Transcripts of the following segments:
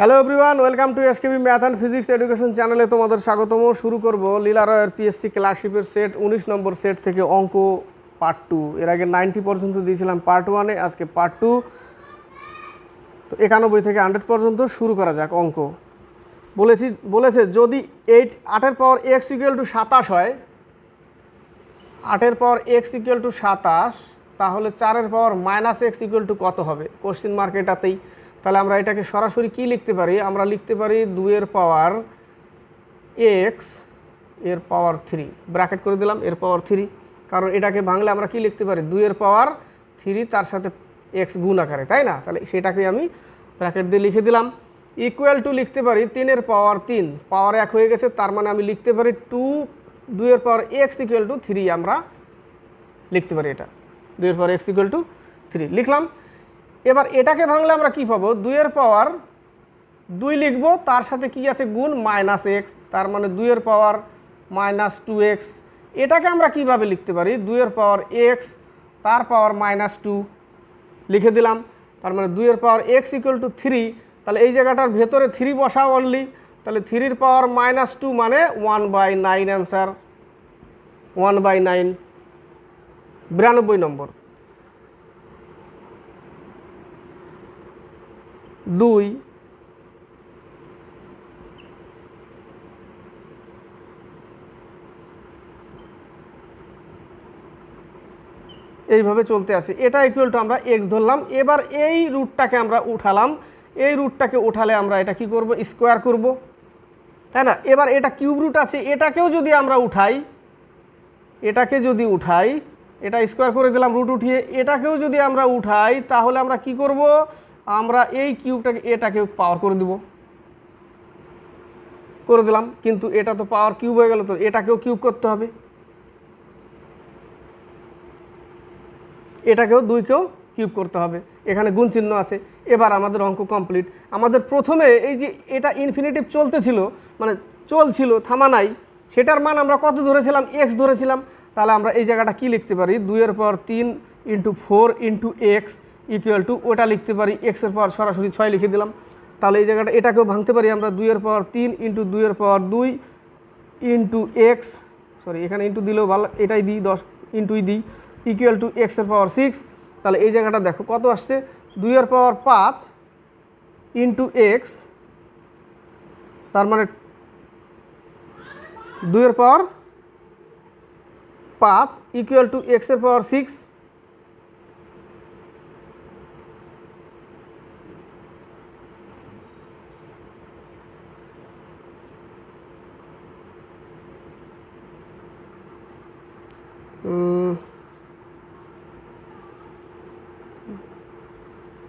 Hello everyone welcome to S SKB math and physics education চ্যানেলে তোমাদের স্বাগতম। শুরু করব লীলা রয়ের পিএসসি ক্লাসশিপের সেট উনিশ নম্বর সেট থেকে অঙ্ক পার্ট টু এর আগে নাইনটি পর্যন্ত দিয়েছিলাম পার্ট ওয়ানে আজকে পার্ট টু তো একানব্বই থেকে হান্ড্রেড পর্যন্ত শুরু করা যাক অঙ্ক। বলেছি, বলেছে যদি এইট আটের পাওয়ার এক্স ইকুয়াল টু সাতাশ হয়, আটের পাওয়ার এক্স ইকুয়াল টু সাতাশ, তাহলে চারের power minus X equal to কত হবে? কোশ্চিন মার্ক এটাতেই তাহলে আমরা এটাকে সরাসরি কি লিখতে পারি? আমরা লিখতে পারি দুইয়ের পাওয়ার এক্সের পাওয়ার থ্রি ব্র্যাকেট করে দিলাম, এর পাওয়ার থ্রি কারণ এটাকে বাংলা আমরা কি লিখতে পারি? দুইয়ের পাওয়ার থ্রি তার সাথে এক্স গুণ আকারে, তাই না? তাহলে সেটাকে আমি ব্র্যাকেট দিয়ে লিখে দিলাম। ইকুয়াল টু লিখতে পারি তিনের পাওয়ার তিন। পাওয়ার এক হয়ে গেছে, তার মানে আমি লিখতে পারি টু দুইয়ের power X equal to three আমরা লিখতে পারি এটা। দুইয়ের power X equal to three লিখলাম। এবার এটাকে ভাঙলে আমরা কি পাবো? দুইয়ের পাওয়ার দুই লিখব, তার সাথে কি আছে? গুণ মাইনাস এক্স তার মানে দুইয়ের পাওয়ার মাইনাস টু এক্স এটাকে আমরা কীভাবে লিখতে পারি? দুইয়ের পাওয়ার এক্স তার পাওয়ার মাইনাস টু লিখে দিলাম, তার মানে দুইয়ের power X equal to three তাহলে এই জায়গাটার ভেতরে থ্রি বসা অনলি তাহলে থ্রির পাওয়ার মাইনাস টু মানে one by nine answer one by nine বিরানব্বই নম্বর। দুই। এইভাবে চলতে আছে। এটা ইকুয়াল টু আমরা এক্স ধরলাম। এবার এই রুটটাকে আমরা উঠালাম। এই রুটটাকে উঠালে আমরা এটা কি করব? স্কোয়ার করব। তাই না? এবার এটা কিউব রুট আছে। এটাকেও যদি আমরা উঠাই, এটাকে যদি উঠাই, এটা স্কোয়ার করে দিলাম রুট উঠিয়ে। এটাকেও যদি আমরা উঠাই, তাহলে আমরা কি করব? আমরা এই কিউবটাকে এটাকে পাওয়ার করে দিব। করে দিলাম, কিন্তু এটা তো পাওয়ার কিউব হয়ে গেল, তো এটাকেও কিউব করতে হবে। এটাকেও দুইকেও কিউব করতে হবে। এখানে গুণ চিহ্ন আছে। এবার আমাদের অঙ্ক কমপ্লিট আমাদের প্রথমে এই যে এটা ইনফিনিটিভ চলতেছিল মানে চলছিল, থামা নাই, সেটার মান আমরা কত ধরেছিলাম? এক্স ধরেছিলাম। তাহলে আমরা এই জায়গাটা কি লিখতে পারি? দুইয়ের পর তিন into four into X equal to ওটা লিখতে পারি এক্সের পাওয়ার সরাসরি ছয় লিখে দিলাম। তাহলে এই জায়গাটা এটাকেও ভাঙতে পারি আমরা দুইয়ের পাওয়ার তিন ইন্টু দুইয়ের পাওয়ার দুই ইন্টু এক্স সরি এখানে ইন্টু দিলেও ভালো, এটাই দিই, দশ ইন্টুই দিই ইকুয়াল টু এক্সের পাওয়ার সিক্স তাহলে এই জায়গাটা দেখো কত আসছে? দুইয়ের পাওয়ার পাঁচ ইন্টু এক্স তার মানে দুইয়ের পাওয়ার পাঁচ ইকুয়াল টু এক্সের পাওয়ার সিক্স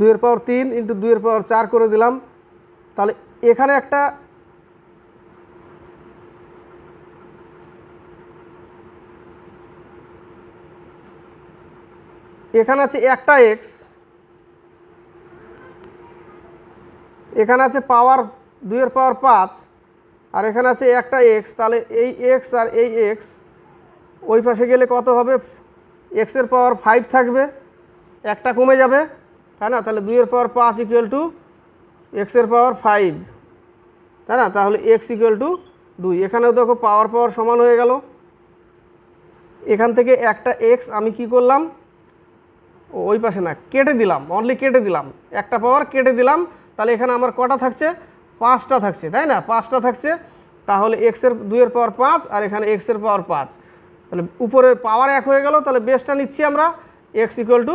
দুইয়ের পাওয়ার তিন ইন্টু দুইয়ের পাওয়ার চার করে দিলাম। তাহলে এখানে একটা এখানে আছে একটা এক্স এখানে আছে পাওয়ার দুইয়ের পাওয়ার পাঁচ, আর এখানে আছে একটা এক্স তাহলে এই এক্স আর এই এক্স ওই পাশে গেলে কত হবে? এক্সের পাওয়ার ফাইভ থাকবে, একটা কমে যাবে। তাই না? তাহলে দুইয়ের পাওয়ার পাঁচ ইকুয়াল টু এক্সের পাওয়ার ফাইভ তাই না? তাহলে এক্স ইকুয়াল টু দুই। এখানেও দেখো পাওয়ার পাওয়ার সমান হয়ে গেল। এখান থেকে একটা এক্স আমি কি করলাম? ওই পাশে না, কেটে দিলাম। অনলি কেটে দিলাম। একটা পাওয়ার কেটে দিলাম। তাহলে এখানে আমার কটা থাকছে? পাঁচটা থাকছে, তাই না? পাঁচটা থাকছে। তাহলে এক্সের দুইয়ের পাওয়ার পাঁচ আর এখানে এক্সের পাওয়ার পাঁচ। তাহলে উপরের পাওয়ার এক হয়ে গেল। তাহলে বেসটা নিচ্ছি আমরা এক্স ইকুয়াল টু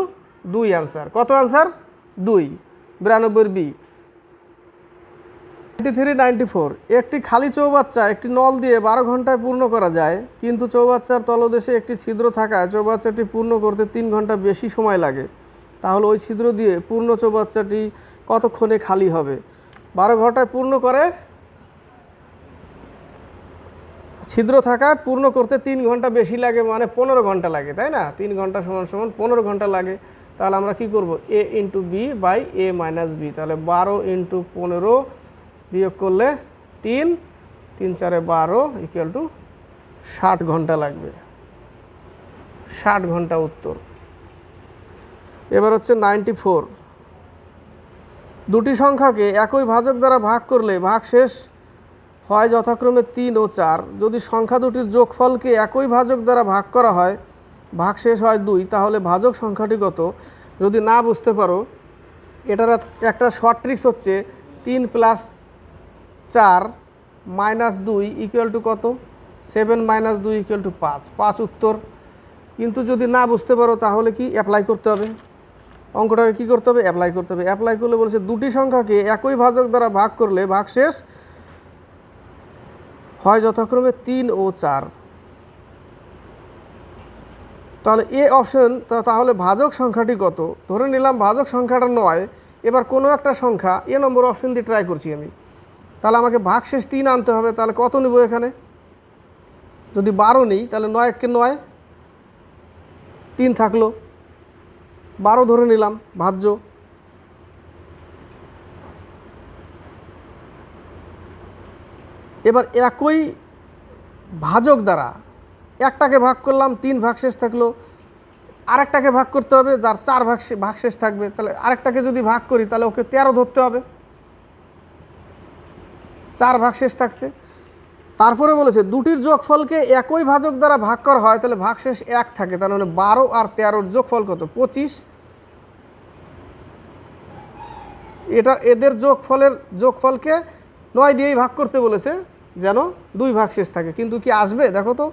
দুই আনসার। কত আনসার? দুই। বিরানব্বই B. Ninety three ninety four একটি খালি চৌবাচ্চা, একটি নল দিয়ে বারো ঘন্টায় পূর্ণ করা যায়, কিন্তু চৌবাচ্চার তলদেশে একটি ছিদ্র থাকায় চৌবাচ্চাটি পূর্ণ করতে তিন ঘণ্টা বেশি সময় লাগে। তাহলে ওই ছিদ্র দিয়ে পূর্ণ চৌবাচ্চাটি কতক্ষণে খালি হবে? বারো ঘন্টায় পূর্ণ করে, ছিদ্র থাকায় পূর্ণ করতে তিন ঘণ্টা বেশি লাগে মানে পনেরো ঘণ্টা লাগে, তাই না? তিন ঘণ্টা সমান সমান পনেরো ঘণ্টা লাগে। তাহলে আমরা কি করব? A into B by A minus B তাহলে বারো ইন্টু পনেরো বিয়োগ করলে তিন। তিন চারে বারো ইকুয়াল টু ষাট ঘণ্টা লাগবে। ষাট ঘণ্টা উত্তর। এবার হচ্ছে নাইনটি ফোর দুটি সংখ্যাকে একই ভাজক দ্বারা ভাগ করলে ভাগ শেষ হয় যথাক্রমে তিন ও চার। যদি সংখ্যা দুটির যোগফলকে একই ভাজক দ্বারা ভাগ করা হয় ভাগ শেষ হয় দুই, তাহলে ভাজক সংখ্যাটি কত? যদি না বুঝতে পারো, এটার একটা শর্ট ট্রিক্স হচ্ছে তিন প্লাস চার মাইনাস দুই ইকুয়াল টু কত? সেভেন মাইনাস দুই ইকুয়াল টু পাঁচ। পাঁচ উত্তর। কিন্তু যদি না বুঝতে পারো, তাহলে কি অ্যাপ্লাই করতে হবে? অঙ্কটাকে কী করতে হবে? অ্যাপ্লাই করতে হবে। অ্যাপ্লাই করলে বলছে দুটি সংখ্যাকে একই ভাজক দ্বারা ভাগ করলে ভাগ শেষ হয় যথাক্রমে তিন ও চার। তাহলে এ অপশন তাহলে ভাজক সংখ্যাটি কত? ধরে নিলাম ভাজক সংখ্যাটা নয়, এবার কোনো একটা সংখ্যা, এ নম্বর অপশন দিয়ে ট্রাই করছি আমি। তাহলে আমাকে ভাগ শেষ তিন আনতে হবে, তাহলে কত নেব এখানে? যদি বারো নেই, তাহলে নয় কে নয়, তিন থাকল। বারো ধরে নিলাম, ভাজ্য। এবার একই ভাজক দ্বারা একটাকে ভাগ করলাম, তিন ভাগশেষ থাকল। আরেকটাকে ভাগ করতে হবে, যার চার ভাগ ভাগশেষ থাকবে। তাহলে আরেকটাকে যদি ভাগ করি, তাহলে ওকে তেরো ধরতে হবে। চার ভাগশেষ থাকছে। তারপরে বলেছে, দুটির যোগফলকে একই ভাজক দ্বারা ভাগ করা হয়, তাহলে ভাগশেষ এক থাকে। তার মানে বারো আর তেরোর যোগফল কত? পঁচিশ। এটা এদের যোগফলের যোগফলকে নয় দিয়েই ভাগ করতে বলেছে, যেন দুই ভাগ শেষ থাকে। কিন্তু কি আসবে? দেখো তো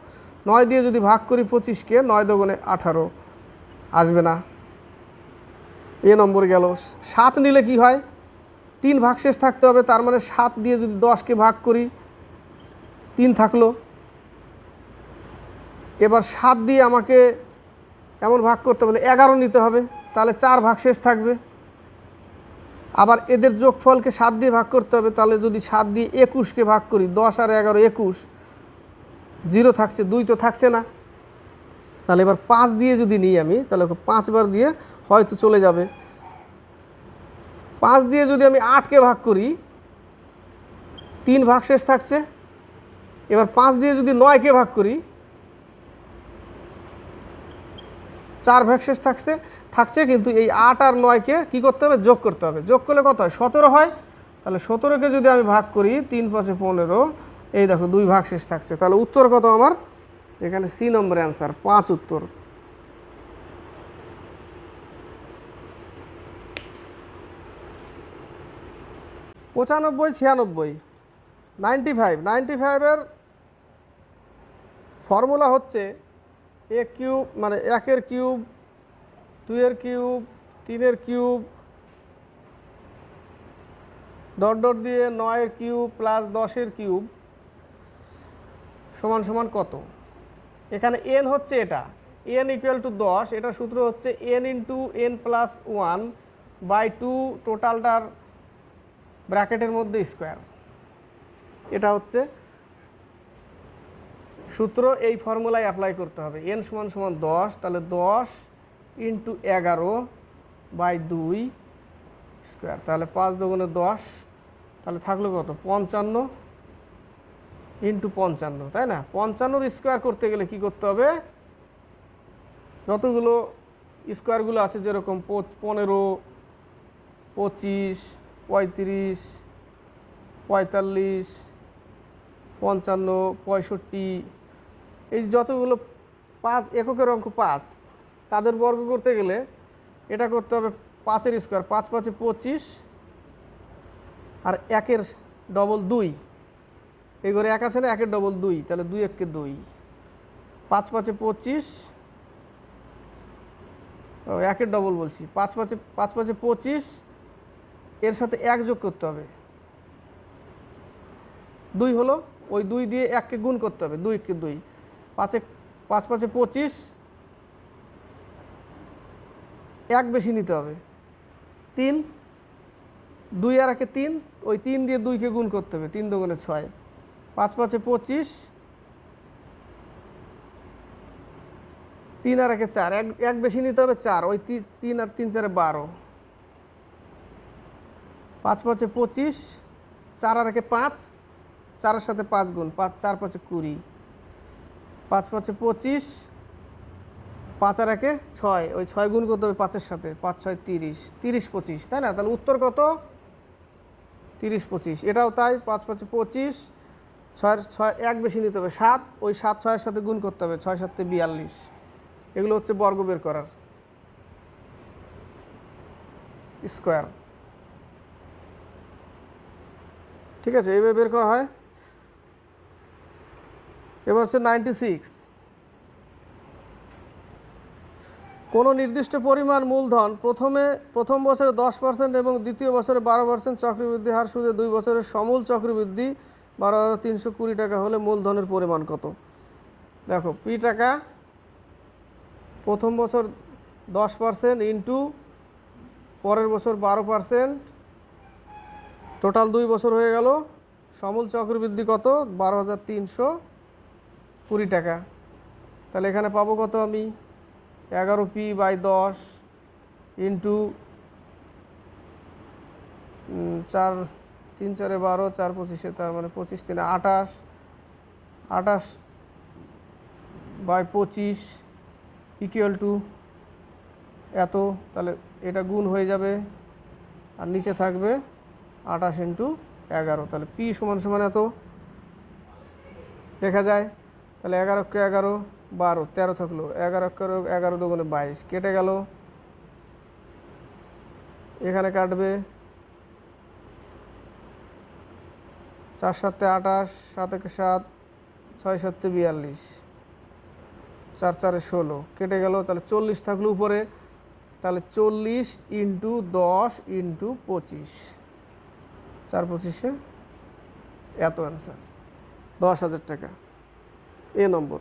নয় দিয়ে যদি ভাগ করি পঁচিশকে, নয় দোগুণে আঠারো। আসবে না। এ নম্বর গেল। সাত নিলে কি হয়? তিন ভাগ শেষ থাকতে হবে, তার মানে সাত দিয়ে যদি দশকে ভাগ করি, তিন থাকল। এবার সাত দিয়ে আমাকে এমন ভাগ করতে বলে এগারো নিতে হবে, তাহলে চার ভাগ শেষ থাকবে। আবার এদের যোগফলকে সাত দিয়ে ভাগ করতে হবে, তাহলে যদি সাত দিয়ে একুশকে ভাগ করি, দশ আর এগারো একুশ জিরো থাকছে, দুই তো থাকছে না। তাহলে এবার পাঁচ দিয়ে যদি নিই আমি, তাহলে পাঁচবার দিয়ে হয়তো চলে যাবে। পাঁচ দিয়ে যদি আমি আটকে ভাগ করি, তিন ভাগ শেষ থাকছে। এবার পাঁচ দিয়ে যদি নয়কে ভাগ করি, চার ভাগ শেষ থাকছে থাকছে কিন্তু এই আট আর নয়কে কি করতে হবে? যোগ করতে হবে। যোগ করলে কত হয়? সতেরো হয়। তাহলে সতেরোকে যদি আমি ভাগ করি, তিন পাঁচে পনেরো এই দেখো দুই ভাগ শেষ থাকছে। তাহলে উত্তর কত আমার? এখানে সি নম্বর অ্যান্সার পাঁচ উত্তর। পঁচানব্বই, ছিয়ানব্বই নাইনটি ফাইভ নাইনটি ফাইভের ফর্মুলা হচ্ছে এ কিউব মানে একের কিউব দুইয়ের কিউব তিনের কিউব ডট ডট দিয়ে নয়ের কিউব প্লাস দশের কিউব সমান সমান কত? এখানে এন হচ্ছে এটা। এন ইকুয়াল টু দশ, এটা সূত্র হচ্ছে N into N plus one by two টোটালটার ব্র্যাকেটের মধ্যে স্কোয়ার এটা হচ্ছে সূত্র, এই ফর্মুলায় অ্যাপ্লাই করতে হবে। এন সমান সমান দশ, তাহলে দশ ইন্টু এগারো বাই দুই স্কোয়ার তাহলে পাঁচ দুগুণে দশ, তাহলে থাকল কত? পঞ্চান্ন ইন্টু পঞ্চান্ন, তাই না? পঞ্চান্নর স্কোয়ার করতে গেলে কি করতে হবে? যতগুলো স্কোয়ারগুলো আছে, যেরকম পনেরো, পঁচিশ, পঁয়ত্রিশ, পঁয়তাল্লিশ, পঞ্চান্ন, পঁয়ষট্টি, এই যতগুলো পাঁচ এককের অঙ্ক পাঁচ, তাদের বর্গ করতে গেলে এটা করতে হবে পাঁচের স্কোয়ার পাঁচ পাঁচে পঁচিশ আর একের ডবল দুই। এই ঘরে এক আছে না, একের ডবল দুই, তাহলে দুই এককে দুই। পাঁচ পাঁচে পঁচিশ। একের ডবল বলছি। পাঁচ পাঁচে পাঁচ পাঁচে পঁচিশ, এর সাথে এক যোগ করতে হবে। দুই হলো, ওই দুই দিয়ে এককে গুণ করতে হবে, দুই কে দুই। পাঁচে, পাঁচ পাঁচে পঁচিশ, এক বেশি নিতে হবে। তিন, দুই আর একে তিন, ওই তিন দিয়ে দুইকে গুণ করতে হবে, তিন দুগুণে ছয়। পাঁচ পাঁচে পঁচিশ। তিন আর একে চার, এক এক বেশি নিতে হবে চার, ওই তিন আর তিন চারে বারো। পাঁচ পাঁচে পঁচিশ, চার আর একে পাঁচ, চারের সাথে পাঁচ গুণ, পাঁচ, চার পাঁচে কুড়ি। পাঁচ পাঁচে পঁচিশ, পাঁচ আর একে ছয়, ওই ছয় গুণ করতে হবে পাঁচের সাথে, পাঁচ, ছয়, তিরিশ তিরিশ, পঁচিশ, তাই না? তাহলে উত্তর কত? তিরিশ, পঁচিশ, এটাও তাই, পাঁচ পাঁচে পঁচিশ ছয় ছয়, এক বেশি নিতে হবে। সাত, ওই সাত, ছয়ের সাথে গুণ করতে হবে। ছয় সাতে বিয়াল্লিশ। এগুলো হচ্ছে বর্গ বের করার স্কোয়ার। ঠিক আছে, এইভাবে বের করা হয়। এবার হচ্ছে নাইনটি সিক্স কোনো নির্দিষ্ট পরিমাণ মূলধন প্রথমে, প্রথম বছরে দশ পার্সেন্ট এবং দ্বিতীয় বছরে বারো পার্সেন্ট চক্রবৃদ্ধি হার সুদে দুই বছরের সমূল চক্রবৃদ্ধি বারো হাজার তিনশো কুড়ি টাকা হলে মূলধনের পরিমাণ কত? দেখো, পি টাকা প্রথম বছর দশ পার্সেন্ট ইন্টু পরের বছর বারো পার্সেন্ট টোটাল দুই বছর হয়ে গেল। সমূল চক্রবৃদ্ধি কত? বারো হাজার তিনশো কুড়ি টাকা। তাহলে এখানে পাবো কত আমি? এগারো পি বাই দশ ইন্টু চার তিন চারে বারো, চার পঁচিশে তার মানে পঁচিশ তিনে আঠাশ আঠাশ বাই পঁচিশ ইকুয়াল টু এত, তাহলে এটা গুণ হয়ে যাবে, আর নিচে থাকবে আঠাশ ইন্টু এগারো, তাহলে পি সমান সমান এত, দেখা যায়, তাহলে এগারো কে এগারো, বারো, তেরো থাকল, এগারো এগারো এগারো দুগুণে বাইশ, কেটে গেল, এখানে কাটবে চার সাতে আঠাশ, সাত একে সাত, ছয় সাতে বিয়াল্লিশ। চার চারে ষোলো। কেটে গেল, তাহলে চল্লিশ থাকল উপরে, তাহলে চল্লিশ ইন্টু দশ ইন্টু পঁচিশ। চার পঁচিশে এত অ্যান্সার দশ হাজার টাকা। এ নম্বর।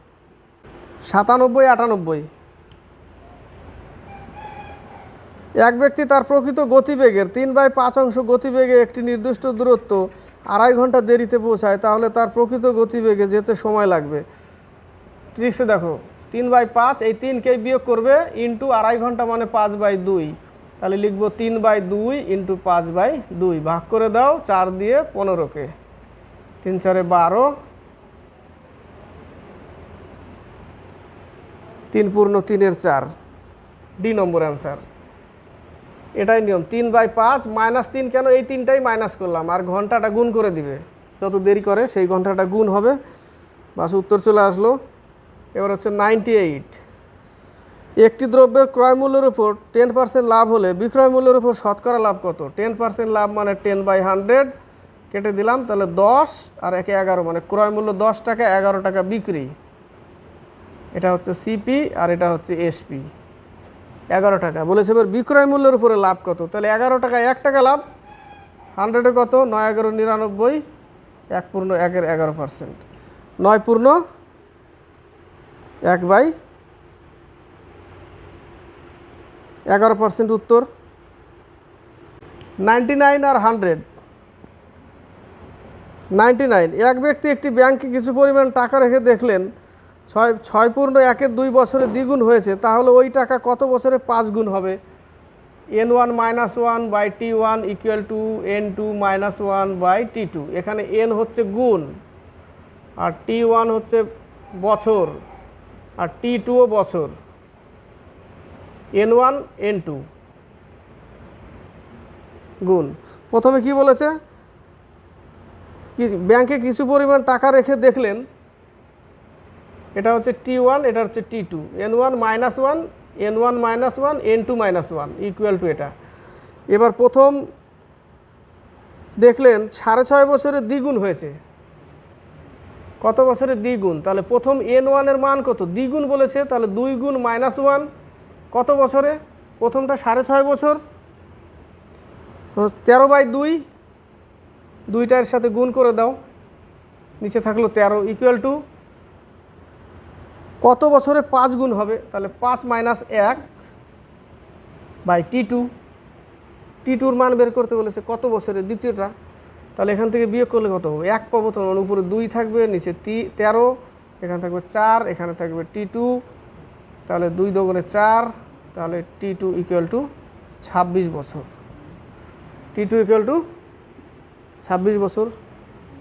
সাতানব্বই, আটানব্বই। এক ব্যক্তি তার প্রকৃত গতিবেগের তিন বাই পাঁচ অংশ গতিবেগে একটি নির্দিষ্ট দূরত্ব আড়াই ঘণ্টা দেরিতে পৌঁছায়, তাহলে তার প্রকৃত গতিবেগে যেতে সময় লাগবে। ট্রিক্সে দেখো, তিন বাই পাঁচ, এই তিনকে বিয়োগ করবে ইন্টু আড়াই ঘণ্টা মানে পাঁচ বাই দুই। তাহলে লিখব তিন বাই দুই ইন্টু পাঁচ বাই দুই, ভাগ করে দাও চার দিয়ে পনেরোকে। তিন চারে বারো। তিন পূর্ণ তিনের চার, ডি নম্বর অ্যান্সার। এটাই নিয়ম। তিন বাই পাঁচ, মাইনাস তিন, কেন এই তিনটাই মাইনাস করলাম? আর ঘন্টাটা গুণ করে দিবে। যত দেরি করে, সেই ঘন্টাটা গুণ হবে। বাস উত্তর চলে আসলো। এবার হচ্ছে নাইনটি এইট একটি দ্রব্যের ক্রয় মূল্যের উপর টেন পার্সেন্ট লাভ হলে বিক্রয় মূল্যের উপর শতকরা লাভ কত? টেন পার্সেন্ট লাভ মানে টেন বাই হান্ড্রেড কেটে দিলাম, তাহলে দশ আর একে এগারো মানে ক্রয় মূল্য দশ টাকা, এগারো টাকা বিক্রি। এটা হচ্ছে সিপি আর এটা হচ্ছে এসপি এগারো টাকা। বলেছে, এবার বিক্রয় মূল্যের উপরে লাভ কত? তাহলে এগারো টাকা, এক টাকা লাভ। হান্ড্রেডে কত? নয় এগারো নিরানব্বই। এক পূর্ণ একের এগারো পার্সেন্ট নয় পূর্ণ এক বাই এগারো পার্সেন্ট উত্তর। নাইনটি নাইন আর হান্ড্রেড নাইনটি নাইন এক ব্যক্তি একটি ব্যাংকে কিছু পরিমাণ টাকা রেখে দেখলেন ছয় ছয় পূর্ণ একের দুই বছরে দ্বিগুণ হয়েছে, তাহলে ওই টাকা কত বছরে পাঁচ গুণ হবে? N one minus one by T one equal to N two minus one by T two এখানে এন হচ্ছে গুণ, আর টি ওয়ান হচ্ছে বছর, আর টি টুও বছর। এন ওয়ান এন টু গুণ। প্রথমে কি বলেছে? ব্যাংকে কিছু পরিমাণ টাকা রেখে দেখলেন এটা হচ্ছে টি ওয়ান এটা হচ্ছে T two N one minus one N one minus one N two minus one equal to এটা। এবার প্রথম দেখলেন সাড়ে ছয় বছরে দ্বিগুণ হয়েছে। কত বছরে দ্বিগুণ? তাহলে প্রথম এন ওয়ানের মান কত? দ্বিগুণ বলেছে, তাহলে দুই গুণ মাইনাস ওয়ান কত বছরে? প্রথমটা সাড়ে ছয় বছর। তেরো বাই দুই, দুইটার সাথে গুণ করে দাও। নিচে থাকল তেরো ইকুয়াল টু কত বছরে পাঁচ গুণ হবে? তাহলে পাঁচ মাইনাস এক বাই টি টু। টি টুর মান বের করতে বলেছে কত বছরে? দ্বিতীয়টা। তাহলে এখান থেকে বিয়োগ করলে কত হবে? এক পাবো তখন উপরে দুই থাকবে, নিচে তি তেরো, এখানে থাকবে চার, এখানে থাকবে টি টু। তাহলে দুই দোকানে চার, তাহলে টি টু ইকুয়াল টু ছাব্বিশ বছর। টি টু ইকুয়াল টু ছাব্বিশ বছর।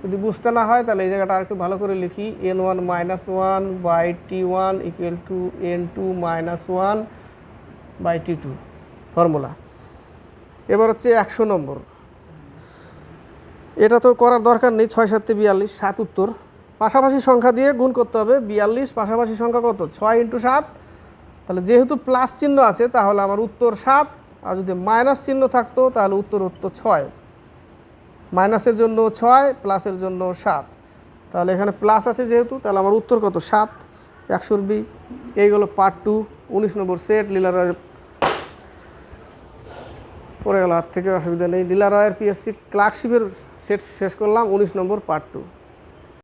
যদি বুঝতে না হয়, তাহলে এই জায়গাটা আরেকটু ভালো করে লিখি। N one minus one by T one equal to N two minus one by T two formula এবার হচ্ছে একশো নম্বর। এটা তো করার দরকার নেই, ছয় সাতে বিয়াল্লিশ, সাত উত্তর। পাশাপাশি সংখ্যা দিয়ে গুণ করতে হবে, বিয়াল্লিশ, পাশাপাশি সংখ্যা কত? ছয় ইন্টু সাত। তাহলে যেহেতু প্লাস চিহ্ন আছে, তাহলে আমার উত্তর সাত, আর যদি মাইনাস চিহ্ন থাকতো, তাহলে উত্তর উত্তর ছয়। মাইনাসের জন্য ছয়, প্লাসের জন্য সাত। তাহলে এখানে প্লাস আছে যেহেতু, তাহলে আমার উত্তর কত? সাত, একশোর বি। এই হলো পার্ট টু, উনিশ নম্বর সেট লীলা রয়ের পরে গেল, আর থেকে অসুবিধা নেই। লীলা রয়ের পিএসসি ক্লার্কশিপের সেট শেষ করলাম, উনিশ নম্বর পার্ট টু।